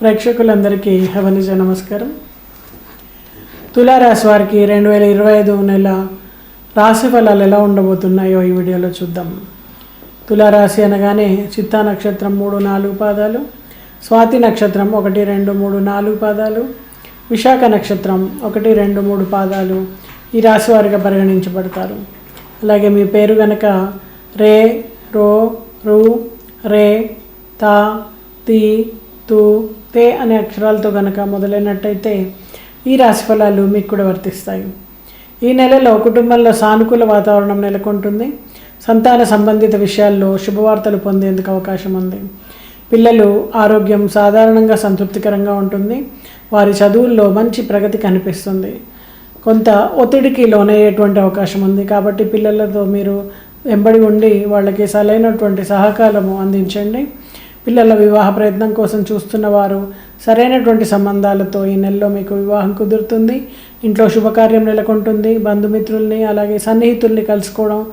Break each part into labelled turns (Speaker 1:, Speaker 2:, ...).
Speaker 1: ప్రేక్షకులందరికీ హవనిజ నమస్కారం. తులారాశి వారికి రెండు వేల ఇరవై ఐదు నెల రాశి ఫలాలు ఎలా ఉండబోతున్నాయో ఈ వీడియోలో చూద్దాం. తులారాశి అనగానే చిత్తా నక్షత్రం మూడు నాలుగు పాదాలు స్వాతి నక్షత్రం ఒకటి రెండు మూడు నాలుగు పాదాలు విశాఖ నక్షత్రం ఒకటి రెండు మూడు పాదాలు ఈ రాశి వారిగా పరిగణించబడతారు. అలాగే మీ పేరు గనక రే రో రు రే తా తి తు తే అనే అక్షరాలతో గనక మొదలైనట్టయితే ఈ రాశి ఫలాలు మీకు కూడా వర్తిస్తాయి. ఈ నెలలో కుటుంబంలో సానుకూల వాతావరణం నెలకొంటుంది. సంతాన సంబంధిత విషయాల్లో శుభవార్తలు పొందేందుకు అవకాశం ఉంది. పిల్లలు ఆరోగ్యం సాధారణంగా సంతృప్తికరంగా ఉంటుంది. వారి చదువుల్లో మంచి ప్రగతి కనిపిస్తుంది. కొంత ఒత్తిడికి లోనయ్యేటువంటి అవకాశం ఉంది. కాబట్టి పిల్లలతో మీరు వెంబడి ఉండి వాళ్ళకి సరైనటువంటి సహకారము అందించండి. పిల్లల వివాహ ప్రయత్నం కోసం చూస్తున్న వారు సరైనటువంటి సంబంధాలతో ఈ నెలలో మీకు వివాహం కుదురుతుంది. ఇంట్లో శుభకార్యం నెలకొంటుంది. బంధుమిత్రుల్ని అలాగే సన్నిహితుల్ని కలుసుకోవడం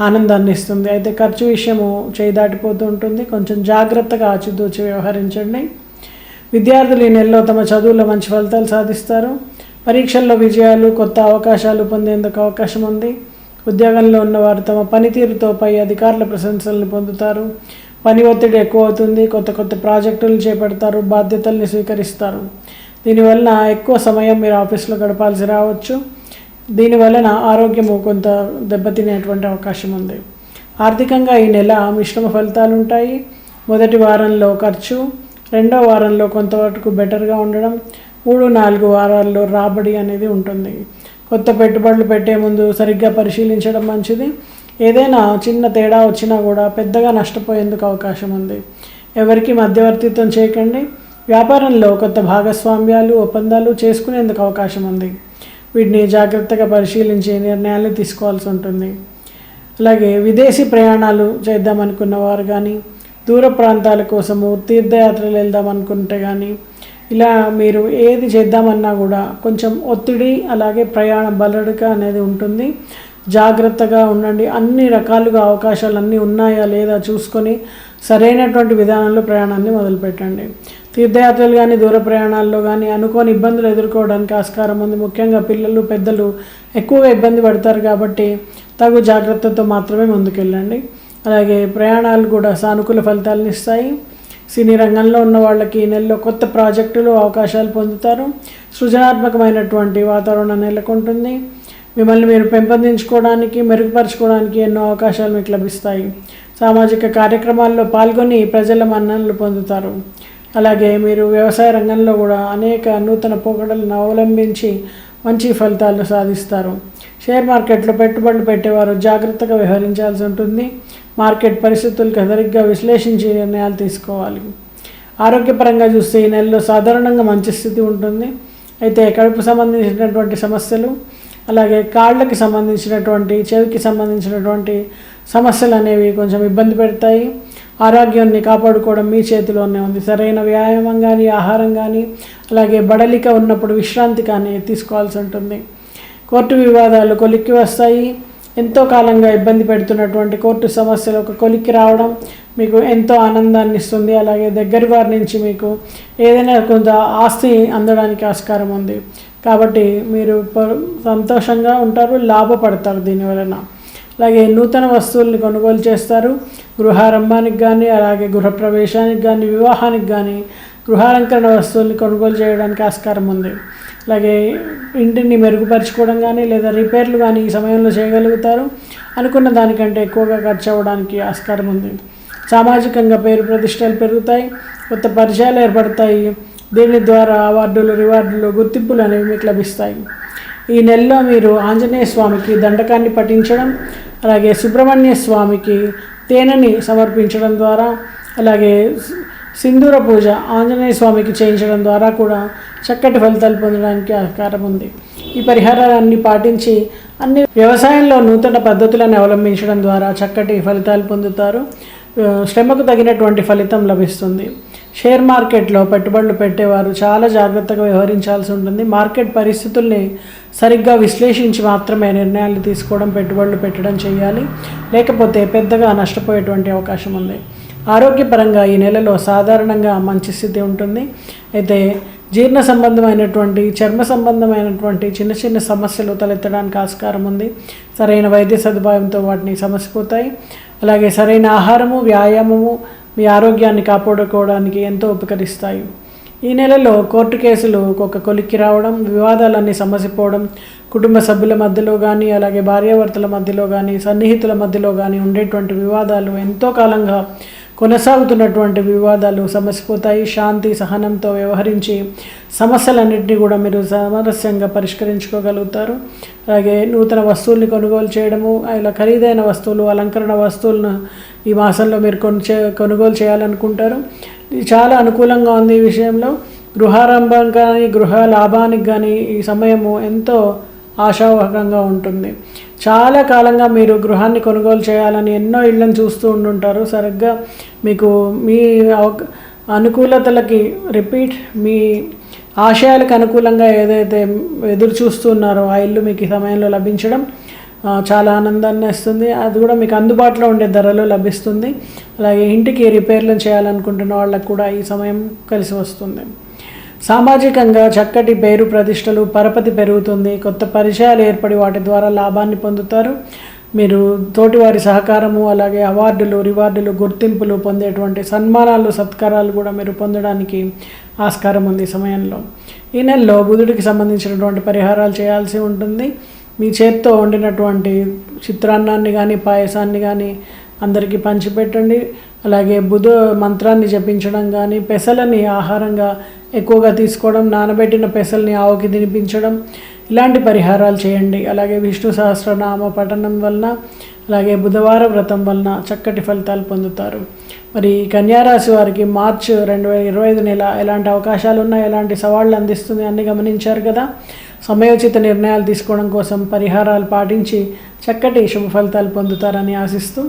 Speaker 1: ఆనందాన్ని ఇస్తుంది. అయితే ఖర్చు విషయము చేయి దాటిపోతూ ఉంటుంది. కొంచెం జాగ్రత్తగా ఆచితూచి వ్యవహరించండి. విద్యార్థులు ఈ నెలలో తమ చదువులో మంచి ఫలితాలు సాధిస్తారు. పరీక్షల్లో విజయాలు కొత్త అవకాశాలు పొందేందుకు అవకాశం ఉంది. ఉద్యోగంలో ఉన్నవారు తమ పనితీరుతో పై అధికారుల ప్రశంసలను పొందుతారు. పని ఒత్తిడి ఎక్కువ అవుతుంది కొత్త కొత్త ప్రాజెక్టులు చేపడతారు బాధ్యతల్ని స్వీకరిస్తారు. దీనివలన ఎక్కువ సమయం మీరు ఆఫీస్లో గడపాల్సి రావచ్చు. దీనివలన ఆరోగ్యము కొంత దెబ్బతినేటువంటి అవకాశం ఉంది ఆర్థికంగా ఈ నెల మిశ్రమ ఫలితాలు ఉంటాయి మొదటి వారంలో ఖర్చు రెండో వారంలో కొంతవరకు బెటర్గా ఉండడం మూడు నాలుగు వారాల్లో రాబడి అనేది ఉంటుంది. కొత్త పెట్టుబడులు పెట్టే ముందు సరిగ్గా పరిశీలించడం మంచిది. ఏదైనా చిన్న తేడా వచ్చినా కూడా పెద్దగా నష్టపోయేందుకు అవకాశం ఉంది. ఎవరికి మధ్యవర్తిత్వం చేయకండి. వ్యాపారంలో కొత్త భాగస్వామ్యాలు ఒప్పందాలు చేసుకునేందుకు అవకాశం ఉంది. వీటిని జాగ్రత్తగా పరిశీలించి నిర్ణయాలు తీసుకోవాల్సి ఉంటుంది. అలాగే విదేశీ ప్రయాణాలు చేద్దామనుకున్న వారు కానీ దూర ప్రాంతాల కోసము తీర్థయాత్రలు వెళ్దాం అనుకుంటే కానీ ఇలా మీరు ఏది చేద్దామన్నా కూడా కొంచెం ఒత్తిడి అలాగే ప్రయాణ బలడుక అనేది ఉంటుంది. జాగ్రత్తగా ఉండండి. అన్ని రకాలుగా అవకాశాలు అన్నీ ఉన్నాయా లేదా చూసుకొని సరైనటువంటి విధానంలో ప్రయాణాన్ని మొదలుపెట్టండి. తీర్థయాత్రలు కానీ దూర ప్రయాణాల్లో కానీ అనుకోని ఇబ్బందులు ఎదుర్కోవడానికి ఆస్కారం ఉంది. ముఖ్యంగా పిల్లలు పెద్దలు ఎక్కువగా ఇబ్బంది పడతారు కాబట్టి తగు జాగ్రత్తతో మాత్రమే ముందుకెళ్ళండి. అలాగే ప్రయాణాలు కూడా సానుకూల ఫలితాలను ఇస్తాయి. సినీ రంగంలో ఉన్న వాళ్ళకి ఈ నెలలో కొత్త ప్రాజెక్టులు అవకాశాలు పొందుతారు. సృజనాత్మకమైనటువంటి వాతావరణం నెలకొంటుంది. మిమ్మల్ని మీరు పెంపొందించుకోవడానికి మెరుగుపరచుకోవడానికి ఎన్నో అవకాశాలు మీకు లభిస్తాయి. సామాజిక కార్యక్రమాల్లో పాల్గొని ప్రజల మన్ననలు పొందుతారు. అలాగే మీరు వ్యవసాయ రంగంలో కూడా అనేక నూతన పోకడలను అవలంబించి మంచి ఫలితాలు సాధిస్తారు. షేర్ మార్కెట్లో పెట్టుబడులు పెట్టేవారు జాగ్రత్తగా వ్యవహరించాల్సి ఉంటుంది. మార్కెట్ పరిస్థితులకు సరిగ్గా విశ్లేషించి నిర్ణయాలు తీసుకోవాలి. ఆరోగ్యపరంగా చూస్తే ఈ నెలలో సాధారణంగా మంచి స్థితి ఉంటుంది. అయితే కడుపు సంబంధించినటువంటి సమస్యలు అలాగే కాళ్ళకి సంబంధించినటువంటి చెవికి సంబంధించినటువంటి సమస్యలు అనేవి కొంచెం ఇబ్బంది పెడతాయి. ఆరోగ్యాన్ని కాపాడుకోవడం మీ చేతిలోనే ఉంది. సరైన వ్యాయామం కానీ ఆహారం కానీ అలాగే బడలిక ఉన్నప్పుడు విశ్రాంతి కానీ తీసుకోవాల్సి ఉంటుంది. కోర్టు వివాదాలు కొలిక్కి వస్తాయి. ఎంతో కాలంగా ఇబ్బంది పెడుతున్నటువంటి కోర్టు సమస్యలు ఒక కొలిక్కి రావడం మీకు ఎంతో ఆనందాన్ని ఇస్తుంది. అలాగే దగ్గర వారి నుంచి మీకు ఏదైనా కొంత ఆస్తి అందడానికి ఆస్కారం ఉంది. కాబట్టి మీరు ప- సంతోషంగా ఉంటారు లాభపడతారు దీనివలన అలాగే నూతన వస్తువుల్ని కొనుగోలు చేస్తారు. గృహారంభానికి కానీ అలాగే గృహప్రవేశానికి కానీ వివాహానికి కానీ గృహాలంకరణ వస్తువుల్ని కొనుగోలు చేయడానికి ఆస్కారం ఉంది. అలాగే ఇంటిని మెరుగుపరుచుకోవడం కానీ లేదా రిపేర్లు కానీ ఈ సమయంలో చేయగలుగుతారు. అనుకున్న దానికంటే ఎక్కువగా ఖర్చు అవ్వడానికి ఆస్కారం ఉంది. సామాజికంగా పేరు ప్రతిష్టలు పెరుగుతాయి. కొత్త పరిచయాలు ఏర్పడతాయి. దీని ద్వారా అవార్డులు రివార్డులు గుర్తింపులు అనేవి మీకు లభిస్తాయి. ఈ నెలలో మీరు ఆంజనేయ స్వామికి దండకాన్ని పఠించడం అలాగే సుబ్రహ్మణ్య స్వామికి తేనెని సమర్పించడం ద్వారా అలాగే సింధూర పూజ ఆంజనేయ స్వామికి చేయించడం ద్వారా కూడా చక్కటి ఫలితాలు పొందడానికి ఆస్కారం ఉంది. ఈ పరిహారాలన్నీ పాటించి అన్ని వ్యవసాయంలో నూతన పద్ధతులను అవలంబించడం ద్వారా చక్కటి ఫలితాలు పొందుతారు. శ్రమకు తగినటువంటి ఫలితం లభిస్తుంది. షేర్ మార్కెట్లో పెట్టుబడులు పెట్టేవారు. చాలా జాగ్రత్తగా వ్యవహరించాల్సి ఉంటుంది. మార్కెట్ పరిస్థితుల్ని సరిగ్గా విశ్లేషించి మాత్రమే నిర్ణయాలు తీసుకోవడం పెట్టుబడులు పెట్టడం చేయాలి. లేకపోతే పెద్దగా నష్టపోయేటువంటి అవకాశం ఉంది. ఆరోగ్యపరంగా ఈ నెలలో సాధారణంగా మంచి స్థితి ఉంటుంది. అయితే జీర్ణ సంబంధమైనటువంటి చర్మ సంబంధమైనటువంటి చిన్న చిన్న సమస్యలు తలెత్తడానికి ఆస్కారం ఉంది. సరైన వైద్య సదుపాయంతో వాటిని సమసిపోతాయి. అలాగే సరైన ఆహారము వ్యాయామము మీ ఆరోగ్యాన్ని కాపాడుకోవడానికి ఎంతో ఉపకరిస్తాయి. ఈ నెలలో కోర్టు కేసులు ఒక కొలిక్కి రావడం వివాదాలన్నీ సమసిపోవడం కుటుంబ సభ్యుల మధ్యలో కానీ అలాగే భార్యాభర్తల మధ్యలో కానీ సన్నిహితుల మధ్యలో కానీ ఉండేటువంటి వివాదాలు ఎంతో కాలంగా కొనసాగుతున్నటువంటి వివాదాలు సమసిపోతాయి శాంతి సహనంతో వ్యవహరించి సమస్యలన్నింటినీ కూడా మీరు సామరస్యంగా పరిష్కరించుకోగలుగుతారు. అలాగే నూతన వస్తువుల్ని కొనుగోలు చేయడము ఇలా ఖరీదైన వస్తువులు అలంకరణ వస్తువులను ఈ మాసంలో మీరు కొనుచే కొనుగోలు చేయాలనుకుంటారు. ఇది చాలా అనుకూలంగా ఉంది ఈ విషయంలో. గృహారంభం కానీ గృహ లాభానికి కానీ ఈ సమయము ఎంతో ఆశావహకంగా ఉంటుంది. చాలా కాలంగా మీరు గృహాన్ని కొనుగోలు చేయాలని ఎన్నో ఇళ్ళని చూస్తూ ఉండుంటారు. సరిగ్గా మీకు మీ అనుకూలతలకి రిపీట్ మీ ఆశయాలకు అనుకూలంగా ఏదైతే ఎదురు చూస్తున్నారో ఆ ఇల్లు మీకు ఈ సమయంలో లభించడం చాలా ఆనందాన్ని ఇస్తుంది. అది కూడా మీకు అందుబాటులో ఉండే ధరలో లభిస్తుంది. అలాగే ఇంటికి రిపేర్లు చేయాలనుకుంటున్న వాళ్ళకు కూడా ఈ సమయం కలిసి వస్తుంది. సామాజికంగా చక్కటి పేరు ప్రతిష్టలు పరపతి పెరుగుతుంది. కొత్త పరిచయాలు ఏర్పడి వాటి ద్వారా లాభాన్ని పొందుతారు. మీరు తోటివారి సహకారము అలాగే అవార్డులు రివార్డులు గుర్తింపులు పొందేటువంటి సన్మానాలు సత్కారాలు కూడా మీరు పొందడానికి ఆస్కారం ఉంది సమయంలో. ఈ నెలలో బుధుడికి సంబంధించినటువంటి పరిహారాలు చేయాల్సి ఉంటుంది. మీ చేత్తో వండినటువంటి చిత్రాన్నాన్ని కానీ పాయసాన్ని కానీ అందరికీ పంచిపెట్టండి. అలాగే బుధ మంత్రాన్ని జపించడం కానీ పెసలని ఆహారంగా ఎక్కువగా తీసుకోవడం నానబెట్టిన పెసల్ని ఆవుకి తినిపించడం ఇలాంటి పరిహారాలు చేయండి. అలాగే విష్ణు సహస్రనామ పఠనం వలన అలాగే బుధవార వ్రతం వలన చక్కటి ఫలితాలు పొందుతారు. మరి కన్యారాశి వారికి మార్చ్ రెండు వేల ఇరవై ఐదు నెల ఎలాంటి అవకాశాలు ఉన్నాయి? ఎలాంటి సవాళ్ళు అందిస్తుంది? అన్ని గమనించారు కదా? సమయోచిత నిర్ణయాలు తీసుకోవడం కోసం పరిహారాలు పాటించి చక్కటి శుభ ఫలితాలు పొందుతారని ఆశిస్తూ